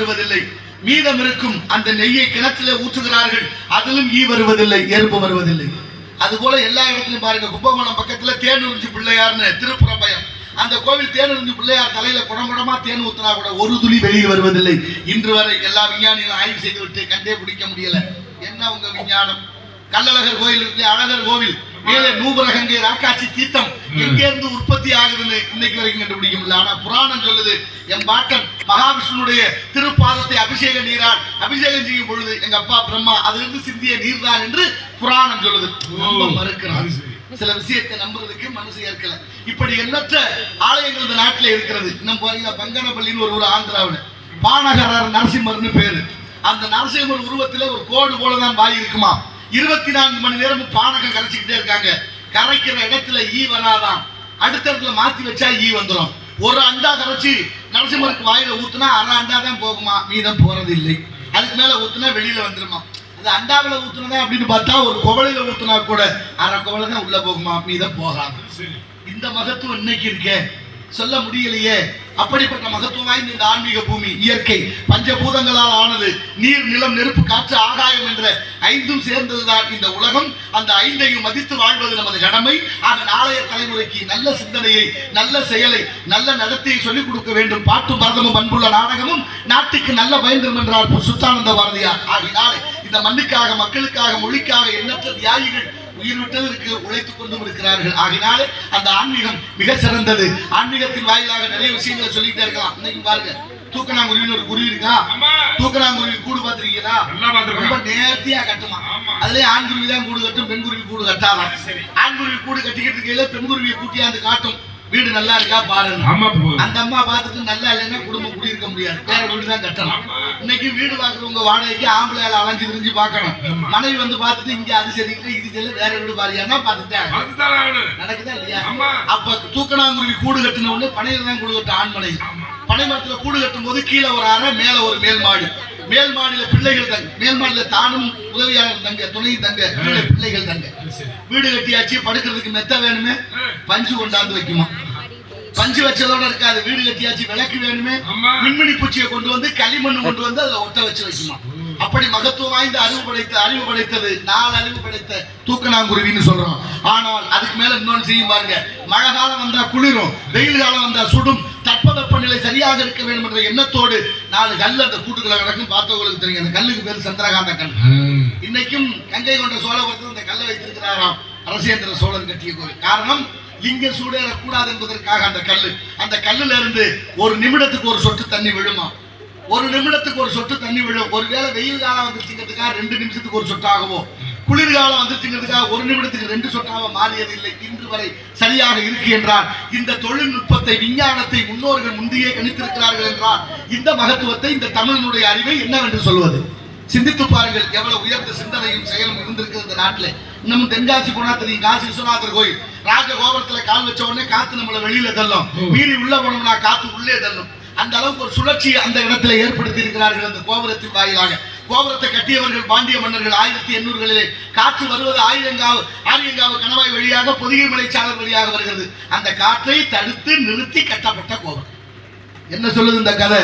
வருவதில்லை. மீதம் இருக்கும் அந்த நெய்யை கிணற்றிலே ஊற்றுகிறார்கள் அதிலும் ஈ வருவதில்லை எறும்பு வருவதில்லை. அதுபோல எல்லா இடத்துலயும் பாருங்க கும்பகோணம் பக்கத்துல தேனுறிஞ்சி பிள்ளையார்னு திருப்புறம்பயம். அந்த கோவில் தேனுறிஞ்சி பிள்ளையார் தலையில குடங்குடமா தேன் ஊத்தினா கூட ஒரு துளி வெளியில் வருவதில்லை. இன்று வரை எல்லா விஞ்ஞானிகளும் ஆய்வு செய்து விட்டு கண்டே பிடிக்க முடியல. என்ன உங்க விஞ்ஞானம்? கள்ளழகர் கோயில் இருக்கு அழகர் கோவில் மேலே நூபரகங்கை ராக்காட்சி தீர்த்தம் எங்க இருந்து உற்பத்தி ஆகுதுன்னு இன்னைக்கு வரைக்கும் கண்டுபிடிக்க முடியல ஆனா புராணம் சொல்லுது என் பாட்டன் மகாவிஷ்ணுடைய திருப்பாதத்தை அபிஷேக நீரால் அபிஷேகம் செய்யும் பொழுது எங்க அப்பா பிரம்மா அதிலிருந்து சிந்திய நீர்தான் என்று புராணம் சொல்லுது. மறுக்கிறான். சில விஷயத்தை நம்புறதுக்கு மனசு ஏற்கல. இப்படி எண்ணற்ற ஆலயங்கள் இந்த நாட்டில் இருக்கிறது. இன்னும் பாருங்க பங்கனப்பள்ளின்னு ஒரு ஊர் ஆந்திராவில். பானகரர் நரசிம்மர்னு பேரு. அந்த நரசிம்மர் உருவத்துல ஒரு கோடு போலதான் வாய் இருக்குமா? இருபத்தி நான்கு மணி நேரமும் பானகம் கரைச்சிக்கிட்டே இருக்காங்க. கரைக்கிற இடத்துல ஈ வராதான் அடுத்த இடத்துல மாத்தி வச்சா ஈ வந்துடும் ஒரு அண்டா கரைச்சி நரசிம்மருக்கு வாயில ஊத்துனா அரை அண்டா தான் போகுமா? மீதம் போறது இல்லை அதுக்கு மேல ஊத்துனா வெளியில வந்துருமா? அது அண்டாவில் ஊத்துனதா அப்படின்னு பார்த்தா ஒரு குவளையில ஊத்துனா கூட அரை குவளை தான் உள்ள போகுமா? மீதம் போகாது. சரி. இந்த மகத்துவம் இன்னைக்கு இருக்கே. சொல்ல முடியலையே. அப்படிப்பட்ட மகத்துவம் வாய்ந்த இந்த ஆன்மீக பூமி இயற்கை பஞ்சபூதங்களால் ஆனது நீர் நிலம் நெருப்பு காற்று ஆகாயம் என்ற ஐந்தும் சேர்ந்ததுதான் இந்த உலகம். அந்த ஐந்தையும் மதித்து வாழ்வது நமது கடமை. ஆக நாளைய தலைமுறைக்கு நல்ல சிந்தனையை நல்ல செயலை நல்ல நடத்தையை சொல்லிக் கொடுக்க வேண்டும். பாட்டும் பரதமும் அன்புள்ள நாடகமும் நாட்டுக்கு நல்ல பயந்தம் என்றார் சுத்தானந்த பாரதியார். ஆகினாலே இந்த மண்ணுக்காக மக்களுக்காக மொழிக்காக எண்ணற்ற தியாகிகள் உயிர் விட்டதற்கு உழைத்துக் கொண்டும் இருக்கிறார்கள். ஆகினாலே அந்த ஆன்மீகம் மிக சிறந்தது. ஆன்மீகத்தின் வாயிலாக நிறைய விஷயங்களை சொல்லிட்டே இருக்கலாம். இன்னைக்கு பாருங்க தூக்கணாங்குருவின்னு ஒரு குருவி இருக்கா? தூக்கணாங்குருவி கூடு பார்த்திருக்கீங்களா? ரொம்ப நேர்த்தியா கட்டுமா. அதுலயே ஆண் குருவி தான் கூடு கட்டும் பெண் குருவி கூடு கட்டாதான். சரி. ஆண் குருவி கூடு கட்டிக்கிட்டு இருக்கையில பெண் குருவியை கூட்டியாந்து காட்டும். வீடு நல்லா இருக்கா பாருங்க அந்த அம்மா பார்த்துட்டு நல்லா இல்லைன்னா குடும்பம் குடியிருக்க முடியாது வேற வீடு தான் கட்டணும் ஆமா. இன்னைக்கு வீடு பார்க்குறவங்க வாடகைக்கு ஆம்பளை அலைஞ்சு திரிஞ்சு பார்க்கணும் ஆமா. மனைவி வந்து பார்த்துட்டு இங்க அது சரியில்லை இது சரியில்லை வேற வீடு பாரியானா பார்த்துட்டே ஆகணும். பார்த்துதான் ஆகணும் நடக்குதா இல்லையா. அப்ப தூக்கணாங்குருவி கூடு கட்டின உடனே பனையில தான் கூடு கட்டும் ஆண்மனை ஆமா. பனை மரத்துல கூடு கட்டும் போது கீழே ஒரு அறை மேல ஒரு மேல் மாடு மேல் மாடியில பிள்ளைகள் தங்க மேல் மாடியில தானும் உதவியாளர் தங்க துணை தங்க பிள்ளைகள் தங்க. அது வீடு கட்டியாச்சு படுக்கிறதுக்கு மெத்த வேணுமே. பஞ்சு கொண்டாந்து வைக்குமா? பஞ்சு வச்சதோட இருக்காது வீடு கட்டியாச்சு விளக்கு வேணுமே. மின்மினி பூச்சியை கொண்டு வந்து களிமண் கொண்டு வந்து அதுல ஒட்ட வச்சு வைக்குமா? அப்படி மகத்துவம் வாய்ந்த அறிவு படைத்த அறிவு படைத்தது நாலு அறிவு படைத்த தூக்கணாங்குருவின்னு சொல்றோம். ஆனால் அதுக்கு மேல இன்னொன்னு செய்யும் பாருங்க. மழை காலம் வந்தா குளிரும் வெயில் காலம் வந்தா சுடும். தட்பவெப்பநிலை சரியாக இருக்க வேண்டும் என்ற எண்ணத்தோடு நாலு கல் அந்த கூட்டுக்குள்ள கிடக்கும். பார்த்தவங்களுக்கு தெரியும். அந்த கல்லுக்கு பேர் சந்திரகாந்த கல். இன்னைக்கும் கங்கை கொண்ட சோழபுரத்தில் அந்த கல்லை வைத்திருக்கிறாராம் அரசேந்திர சோழன் கட்டிய கோவில். காரணம் லிங்க சூடேறக்கூடாது என்பதற்காக அந்த கல்லு. அந்த கல்லுல இருந்து ஒரு நிமிடத்துக்கு ஒரு சொட்டு தண்ணி விழுமா? ஒரு நிமிடத்துக்கு ஒரு சொட்டு தண்ணி விழும். ஒருவேளை வெயில் காலம் வந்துருச்சுங்கிறதுக்காக ரெண்டு நிமிஷத்துக்கு ஒரு சொட்டாகவோ? குளிர்காலம் வந்துருச்சுங்கிறதுக்காக ஒரு நிமிடத்துக்கு ரெண்டு சொட்டாக மாறியது இல்லை இன்று வரை சரியாக இருக்கு என்றால் இந்த தொழில்நுட்பத்தை விஞ்ஞானத்தை முன்னோர்கள் முந்தையே கணித்திருக்கிறார்கள் என்றால் இந்த மகத்துவத்தை இந்த தமிழனுடைய அறிவை என்னவென்று சொல்வது? சிந்தித்து பாருங்கள் எவ்வளவு உயர்ந்த சிந்தனையும் செயலும் இருந்திருக்கு இந்த நாட்டுல. இன்னமும் தென்காசி போனா தெரியும் காசி விஸ்வநாதர் கோயில். ராஜகோபுரத்துல கால் வச்ச உடனே காத்து நம்மள வெளியில தள்ளும். மீறி உள்ள போனோம்னா காத்து உள்ளே தள்ளும். அந்த அளவுக்கு ஒரு சுழற்சி அந்த இடத்துல ஏற்படுத்தி இருக்கிறார்கள் அந்த கோபுரத்தின் வாயிலாக. கோபுரத்தை கட்டியவர்கள் பாண்டிய மன்னர்கள் ஆயிரத்தி எண்ணூறுகளிலே காற்று வருவது ஆயிரங்காவு ஆரியங்காவு கணவாய் வழியாக பொதிகை மலைச்சாளர் வழியாக வருகிறது. அந்த காற்றை தடுத்து நிறுத்தி கட்டப்பட்ட கோபுரம். என்ன சொல்லுது இந்த கதை?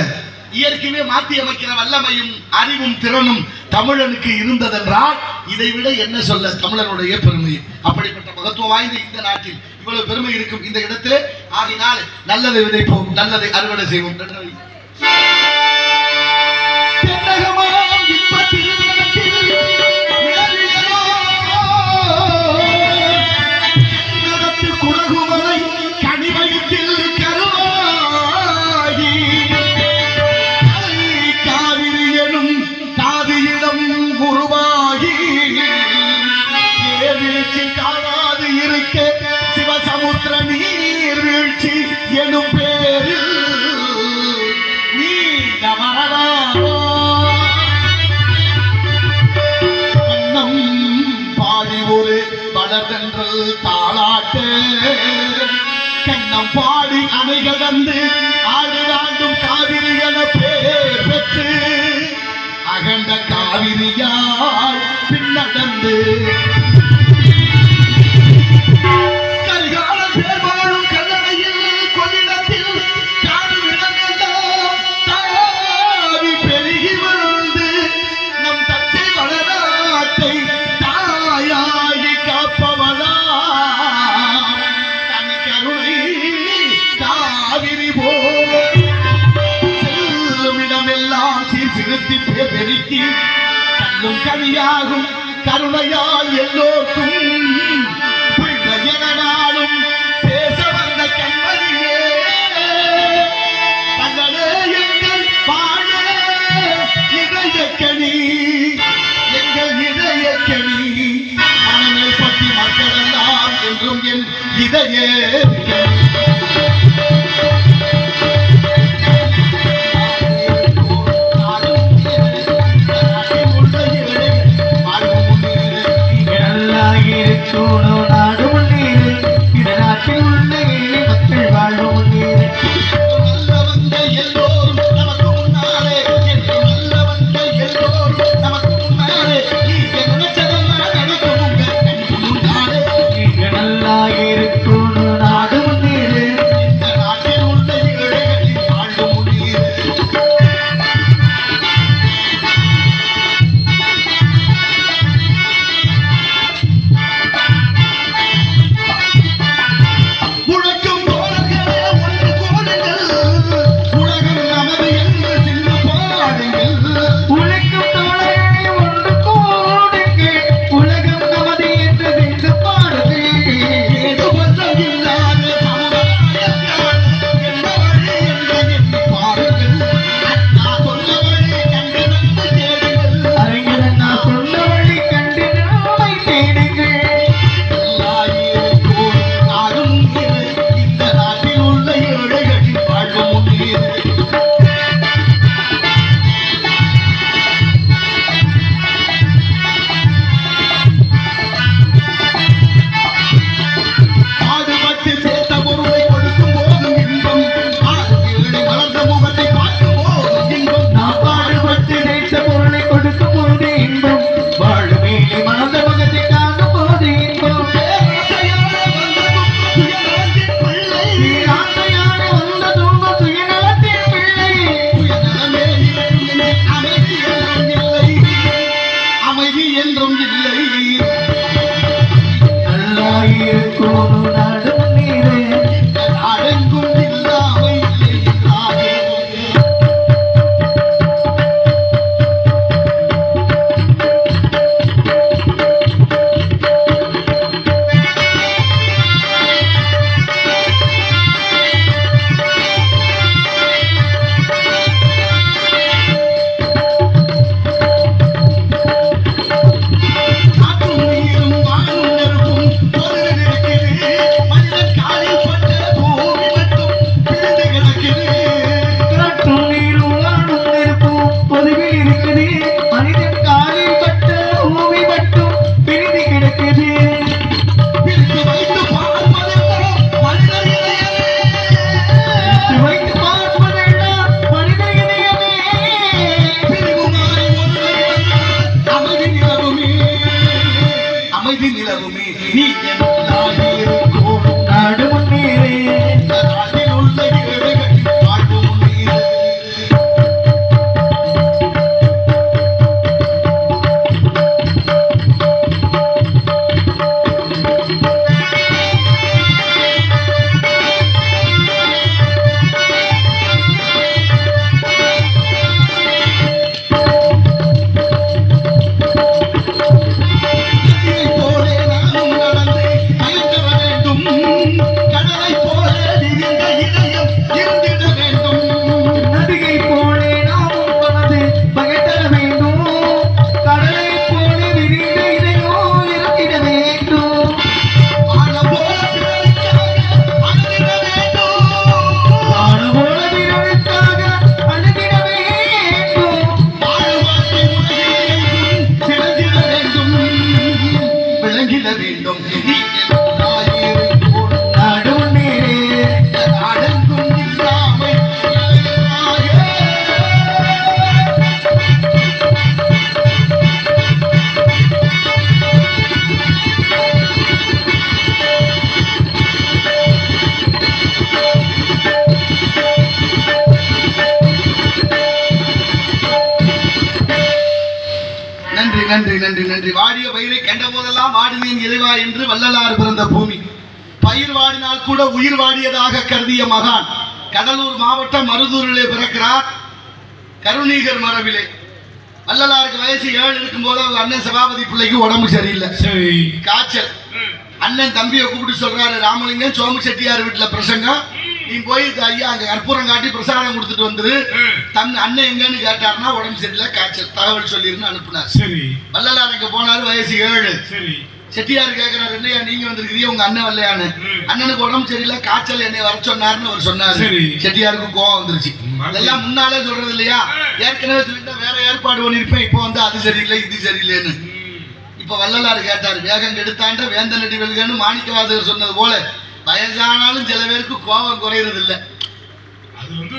இயற்கையே மாற்றி அமைக்கிற வல்லமையும் அறிவும் திறனும் தமிழனுக்கு இருந்ததென்றால் இதை விட என்ன சொல்ல தமிழனுடைய பெருமை? அப்படிப்பட்ட மகத்துவம் வாய்ந்த இந்த நாட்டில் இவ்வளவு பெருமை இருக்கும் இந்த இடத்திலே. ஆகினால் நல்லதை விதைப்போம் நல்லதை அறுவடை செய்வோம். நன்றி. தாளாட்டு. கண்ணம் பாடி அணை கடந்து ஆடுதாண்டும் காவிரி என பேர் பெற்று அகண்ட காவிரியால் பின்னடந்து நீட்டி கண்ணும் கனியாகும். கருணையால் எல்லோருக்கும் பிள்ளையனாலும் பேச வந்த கண்மணியே. தங்களே எங்கள் பாட இதயக்கணி ভিজে বোলাবে நன்றி நன்றி நன்றி. வாடிய பயிரை கண்ட போதெல்லாம் வாடினேன் இறைவா என்று வள்ளலார் பிறந்த பூமி. பயிர் வாடினால் கூட உயிர் வாடியதாக கருதிய மகான். கடலூர் மாவட்டம் மருதூரிலே பிறக்கிறார். கருணீகர் மரபிலே. வள்ளலாருக்கு வயசு ஏழு இருக்கும் போது அவங்க அண்ணன் சபாபதி பிள்ளைக்கு உடம்பு சரியில்லை. காய்ச்சல். அண்ணன் தம்பியை கூப்பிட்டு சொல்றாரு ராமலிங்கம் சோமு செட்டியார் வீட்டுல பிரசங்கம். நீ போய் ஐயா அங்க கற்பூரம் காட்டி பிரசாதம் கொடுத்துட்டு வந்துரு. தன் அண்ணன் எங்கன்னு கேட்டாருன்னா உடம்பு சரியில்லை காய்ச்சல் தகவல் சொல்லிருன்னு அனுப்புனார். சரி. வள்ளலார் அங்க போனாரு வயசு ஏழு. சரி. செட்டியார் கேக்குறாரு இல்லையா நீங்க வந்திருக்கிறீங்க உங்க அண்ணன் வரலையான்னு. ம். அண்ணனுக்கு உடம்பு சரியில்லை காய்ச்சல் என்னை வர சொன்னாருன்னு அவர் சொன்னாரு. சரி. செட்டியாருக்கு கோவம் வந்துருச்சு. ம். இதெல்லாம் முன்னாலே சொல்றது இல்லையா? ஏற்கனவே சொல்லிட்டா வேற ஏற்பாடு பண்ணிருப்பேன் இப்போ வந்து அது சரியில்லை இது சரியில்லைன்னு. இப்ப வள்ளலார் கேட்டார் வேகம் கெடுத்தாண்ட வேந்தனடி வெல்கன்னு மாணிக்கவாசகர் சொன்னது போல வயசானாலும் சில பேருக்கு கோபம் குறையறது இல்ல அது வந்து.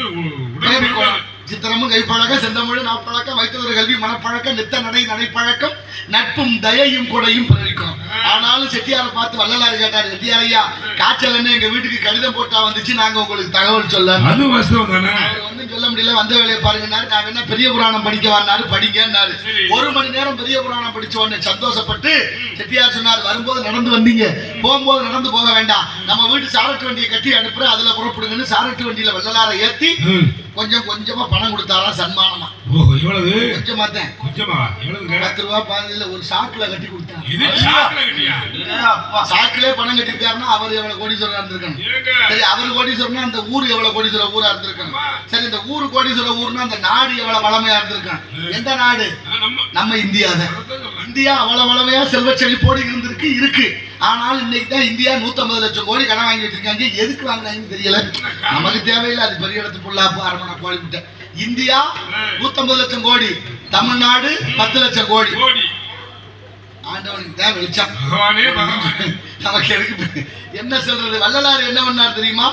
சித்திரமும் கைப்பழக்கம் செந்தமிழ் நாப்பழக்கம் வைத்தவர் கல்வி மனப்பழக்கம் நித்த நடை நடைப்பழக்கம் நட்பும் தயையும் கொடையும் பிறக்கும் ஆனாலும் செட்டியாரை பார்த்து வள்ளலார் கேட்டார் செட்டியார் ஐயா காய்ச்சல் என்ன? எங்க வீட்டுக்கு கடிதம் போட்டா வந்துச்சு. நாங்க உங்களுக்கு தகவல் சொல்ல. அது தானே? ஒண்ணும் சொல்ல முடியல. வந்த வேலையை பாருங்கன்னாரு. நான் என்ன பெரிய புராணம் படிக்க வந்தாரு படிங்கன்னாரு. ஒரு மணி நேரம் பெரிய புராணம் படிச்ச உடனே சந்தோஷப்பட்டு செட்டியார் சொன்னார் வரும்போது நடந்து வந்தீங்க. போகும்போது நடந்து போக வேண்டாம். நம்ம வீட்டு சாரட்டு வண்டியை கட்டி அனுப்புறேன். அதுல புறப்படுங்கன்னு சாரட்டு வண்டியில வெள்ளலார ஏத்தி. கொஞ்சம் கொஞ்சமா பணம் கொடுத்தாரா சன்மானமா? ஓஹோ எவ்வளவு? கொஞ்சமா தான். கொஞ்சமா? எவ்வளவுங்க பத்து ரூபா பதினஞ்சுல ஒரு சாக்குல கட்டி கொடுத்தாங்க. இது சாக்குல கட்டியா? சாக்குலே பணம் கட்டிருக்காருன்னா அவர் எவ்வளவு கோடீஸ்வரர் இருந்திருக்கணும். சரி அவர் கோடீஸ்வரர்னா அந்த ஊர் எவ்வளவு கோடீஸ்வரர் ஊரா இருந்திருக்கணும். சரி இந்த ஊர் கோடீஸ்வரர் ஊர்னா அந்த நாடு எவ்வளவு வளமையா இருந்திருக்கான் எந்த நாடு? நம்ம இந்தியா தான். இந்தியா அவ்வளவு வளமையா செல்வ செழிப்போடு இருந்திருக்கு இருக்கு. ஆனால் இன்னைக்கு தான் இந்தியா 150 லட்சம் கோடி கடன் வாங்கி வச்சிருக்காங்க எதுக்கு வாங்குறாங்கன்னு தெரியல. நமக்கு தேவையில்லை. அது பெரிய இடத்து புல்லாப்பு அரமணை முட்டை. இந்தியா 150 லட்சம் கோடி. தமிழ்நாடு பத்து லட்சம் கோடி. ஆண்டவனுக்கு தான் வெளிச்சம். நமக்கு எதுக்கு என்ன சொல்றது? வள்ளலார் என்ன பண்ணார் தெரியுமா?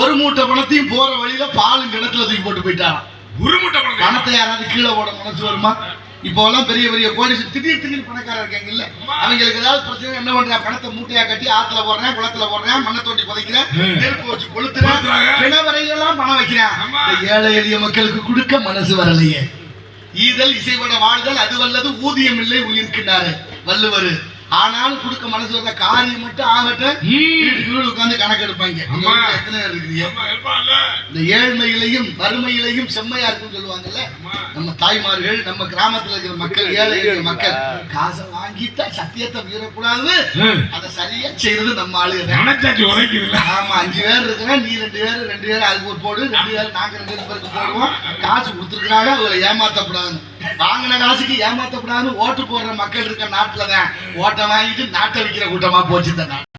ஒரு மூட்டை பணத்தையும் போற வழியில பாலும் கிணத்துல தூக்கி போட்டு போயிட்டாராம். உருமுட்டை பணம். பணத்தை யாராவது கீழே போட மனசு வருமா? இப்போ எல்லாம் பெரிய பெரிய கோடி திடீர் திடீர் பணக்காரர் இருக்காங்கல்ல அவங்களுக்கு ஏதாவது பிரச்சனை என்ன பண்றேன் பணத்தை மூட்டையா கட்டி ஆத்துல போடுறேன் குளத்துல போடுறேன் மண்ணை தோண்டி புதைக்கிறேன். நெருப்பு வச்சு கொளுத்துறேன். கிணவரையெல்லாம் பணம் வைக்கிறேன். ஏழை எளிய மக்களுக்கு கொடுக்க மனசு வரலையே. ஈதல் இசைப்பட வாழ்தல் அது வல்லது ஊதியம் இல்லை உயிர்க்கின்றாரு வள்ளுவர் ஆனால் கொடுக்க மனசு வந்த காரியம் மட்டும் ஆகட்டும். வீடு உட்கார்ந்து கணக்கு எடுப்பாங்க. இந்த ஏழ்மையிலையும் வறுமையிலையும் செம்மையா இருக்குன்னு சொல்லுவாங்கல்ல? நம்ம தாய்மார்கள் நம்ம கிராமத்துல இருக்கிற மக்கள் ஏழை மக்கள் காசை வாங்கிட்டா சத்தியத்தை மீறக்கூடாது. அதை சரியா செய்யறது நம்ம ஆளுங்க ஆமா அஞ்சு பேர் இருக்கிறா நீ ரெண்டு பேர் ரெண்டு பேர் அதுக்கு ஒரு போடு ரெண்டு பேர் நாங்க ரெண்டு பேருக்கு போடுவோம். காசு கொடுத்துருக்காங்க அவங்களை ஏமாத்தக்கூடாது வாங்கின காசுக்கு ஏமாத்தப்படாதுன்னு ஓட்டு போடுற மக்கள் இருக்க நாட்டுல தான் ஓட்டை வாங்கிட்டு நாட்டை விற்கிற கூட்டமா போச்சு இந்த